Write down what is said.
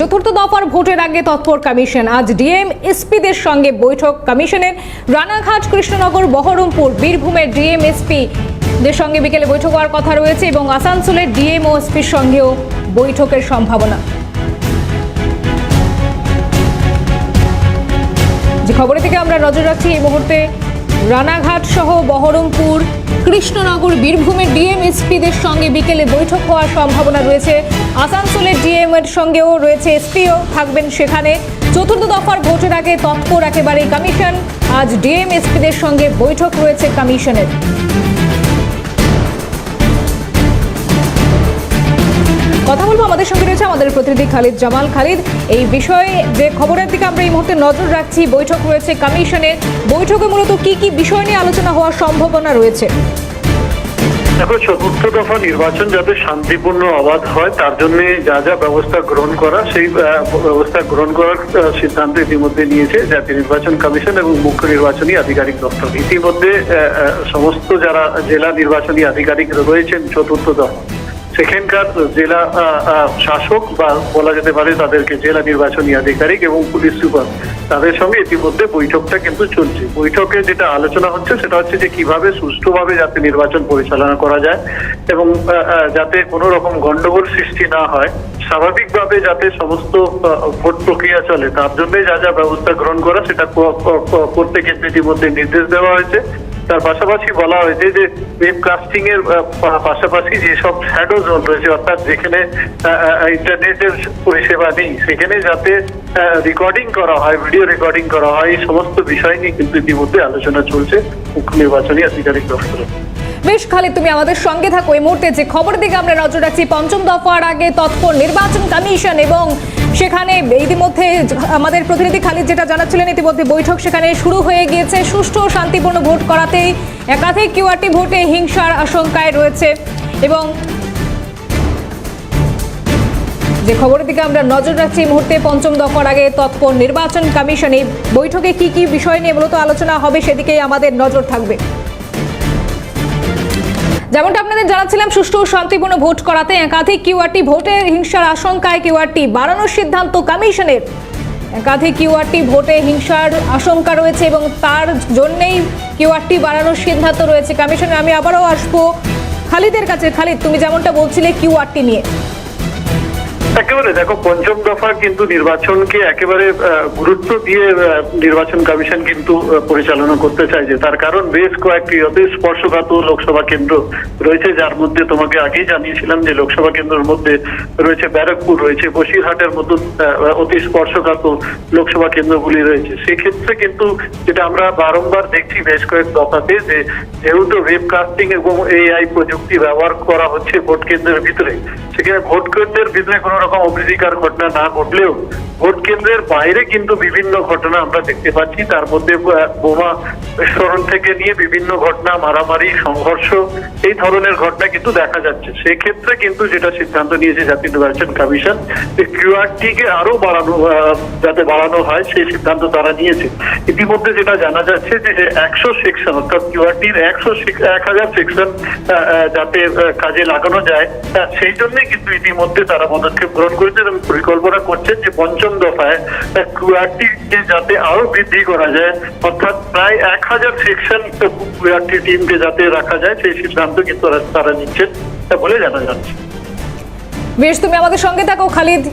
চতুর্থ দফার ভোটের আগে তৎপর কমিশন। আজ ডিএম, এসপিদের সঙ্গে বৈঠক কমিশনের। রানাঘাট, কৃষ্ণনগর, বহরমপুর, বীরভূমের ডিএম এসপি দের সঙ্গে বিকেলে বৈঠক হওয়ার কথা রয়েছে এবং আসানসোলের ডিএম ও এসপির সঙ্গেও বৈঠকের সম্ভাবনা। যে খবরের দিকে আমরা নজর রাখছি এই মুহূর্তে, রানাঘাট সহ বহরমপুর, কৃষ্ণনগর, বীরভূমের ডিএম, এসপিদের সঙ্গে বিকেলে বৈঠক হওয়ার সম্ভাবনা রয়েছে। আসানসোলের ডিএম এর সঙ্গেও রয়েছে এসপিও, থাকবেন সেখানে। চতুর্থ দফার ভোটের আগে তৎপর একেবারে কমিশন। আজ ডিএম এসপিদের সঙ্গে বৈঠক রয়েছে কমিশনের। কথা বলব আমাদের সঙ্গে রয়েছে আমাদের প্রতিনিধি খালিদ জামাল। খালিদ, এই বিষয়ে যে খবরের দিকে আমরা এই মুহূর্তে নজর রাখছি, বৈঠক রয়েছে কমিশনের। বৈঠকে মূলত কি কি বিষয় নিয়ে আলোচনা হওয়ার সম্ভাবনা রয়েছে? দেখো, চতুর্থ দফা নির্বাচন যাতে শান্তিপূর্ণ অবাধ হয়, তার জন্য যা যা ব্যবস্থা গ্রহণ করা, সেই ব্যবস্থা গ্রহণ করার সিদ্ধান্ত ইতিমধ্যে নিয়েছে জাতীয় নির্বাচন কমিশন এবং মুখ্য নির্বাচনী আধিকারিক দপ্তর। ইতিমধ্যে সমস্ত যারা জেলা নির্বাচনী আধিকারিক রয়েছেন চতুর্থ দফা। সেখানকার জেলা শাসক বা বলা যেতে পারে তাদেরকে জেলা নির্বাচনী আধিকারিক এবং পুলিশ সুপার তাদের সঙ্গে ইতিমধ্যে বৈঠকটা কিন্তু চলছে। বৈঠকে যেটা আলোচনা হচ্ছে সেটা হচ্ছে যে কীভাবে সুষ্ঠুভাবে যাতে নির্বাচন পরিচালনা করা যায় এবং যাতে কোনো রকম গন্ডগোল সৃষ্টি না হয়। স্বাভাবিকভাবে যাতে সমস্ত ভোট প্রক্রিয়া চলে, তার জন্য যা যা ব্যবস্থা গ্রহণ করা সেটা করতে কিন্তু ইতিমধ্যে নির্দেশ দেওয়া হয়েছে। তার পাশাপাশি বলা হয়েছে যে ওয়েব কাস্টিং এর পাশাপাশি যেসব শ্যাডো জোন রয়েছে, অর্থাৎ যেখানে ইন্টারনেটের পরিষেবা নেই, সেখানে যাতে রেকর্ডিং করা হয় ভিডিও রেকর্ডিং করা হয়, এই সমস্ত বিষয় নিয়ে কিন্তু ইতিমধ্যে আলোচনা চলছে, মুখ্য নির্বাচনী আধিকারিক দপ্তরে। বেশ খালি, তুমি আমাদের সঙ্গে থাকো। এই মুহূর্তে যে খবর দিকে আমরা নজর রাখছি, পঞ্চম দফার আগে তৎপর নির্বাচন কমিশন এবং সেখানে ইতিমধ্যে আমাদের প্রতিনিধি খালিদ যেটা জানাচ্ছিলেন, ইতিমধ্যে বৈঠক সেখানে শুরু হয়ে গিয়েছে। সুষ্ঠু, শান্তিপূর্ণ ভোট করাতেই একাধিক কিউআরটি ভোটে হিংসার আশঙ্কায় রয়েছে এবং যে খবরের দিকে আমরা নজর রাখছি, এই মুহূর্তে পঞ্চম দফার আগে তৎপর নির্বাচন কমিশন এই বৈঠকে কি কি বিষয় নিয়ে মূলত আলোচনা হবে, সেদিকেই আমাদের নজর থাকবে। যেমনটা আপনাদের জানাচ্ছিলাম, সুষ্ঠু ও শান্তিপূর্ণ ভোট করাতে একাধিক কিউআরটি ভোটে হিংসার আশঙ্কায় কিউআরটি বাড়ানোর সিদ্ধান্ত কমিশনের। একাধিক কিউআরটি ভোটে হিংসার আশঙ্কা রয়েছে এবং তার জন্যেই কিউআরটি বাড়ানোর সিদ্ধান্ত রয়েছে কমিশনের আমি আবারও আসব খালিদের কাছে। খালিদ, তুমি যেমনটা বলছিলে কিউআরটি নিয়ে। একেবারে দেখো, পঞ্চম দফা কিন্তু নির্বাচনকে একেবারে গুরুত্ব দিয়ে নির্বাচন কমিশন কিন্তু পরিচালনা করতে চাইছে তার কারণ বেশ কয়েকটি অতি স্পর্শকাতর লোকসভা কেন্দ্র রয়েছে, যার মধ্যে তোমাকে আগেই জানিয়েছিলাম যে লোকসভা কেন্দ্রের মধ্যে রয়েছে ব্যারাকপুর, রয়েছে বসিরহাটের মতো অতি স্পর্শকাতর লোকসভা কেন্দ্রগুলি রয়েছে। সেক্ষেত্রে কিন্তু যেটা আমরা বারংবার দেখছি বেশ কয়েক দফাতে যে, যেহেতু ওয়েবকাস্টিং এবং এআই প্রযুক্তি ব্যবহার করা হচ্ছে ভোট কেন্দ্রের ভিতরে, সেখানে ভোট কেন্দ্রের ভিতরে কোনো রকম অপ্রীতিকর ঘটনা না ঘটলেও ভোট কেন্দ্রের বাইরে কিন্তু বিভিন্ন ঘটনা আমরা দেখতে পাচ্ছি। তার মধ্যে বোমা বিস্ফোরণ থেকে নিয়ে বিভিন্ন ঘটনা, মারামারি, সংঘর্ষ, এই ধরনের ঘটনা কিন্তু দেখা যাচ্ছে। সেক্ষেত্রে কিন্তু যেটা সিদ্ধান্ত নিয়েছে জাতীয় নির্বাচন কমিশন, যে কিউআরটি কে আরও বাড়ানো যাতে বাড়ানো হয়, সেই সিদ্ধান্ত তারা নিয়েছে। ইতিমধ্যে যেটা জানা যাচ্ছে যে একশো সেকশন, অর্থাৎ কিউআরটির একশো এক হাজার সেকশন যাতে কাজে লাগানো যায় সেই জন্যই কিন্তু ইতিমধ্যে তারা পদক্ষেপ গ্রহণ করেছেন এবং পরিকল্পনা করছেন যে পঞ্চম দফায় কিউআরটি যাতে আরও বৃদ্ধি করা যায়। অর্থাৎ প্রায় এক হাজার সেকশন কুয়ারটি টিমকে যাতে রাখা যায়, সেই সিদ্ধান্ত কিন্তু তারা নিচ্ছেন বলে জানা যাচ্ছে। বেশ, তুমি আমাদের সঙ্গে থাকো, খালিদ।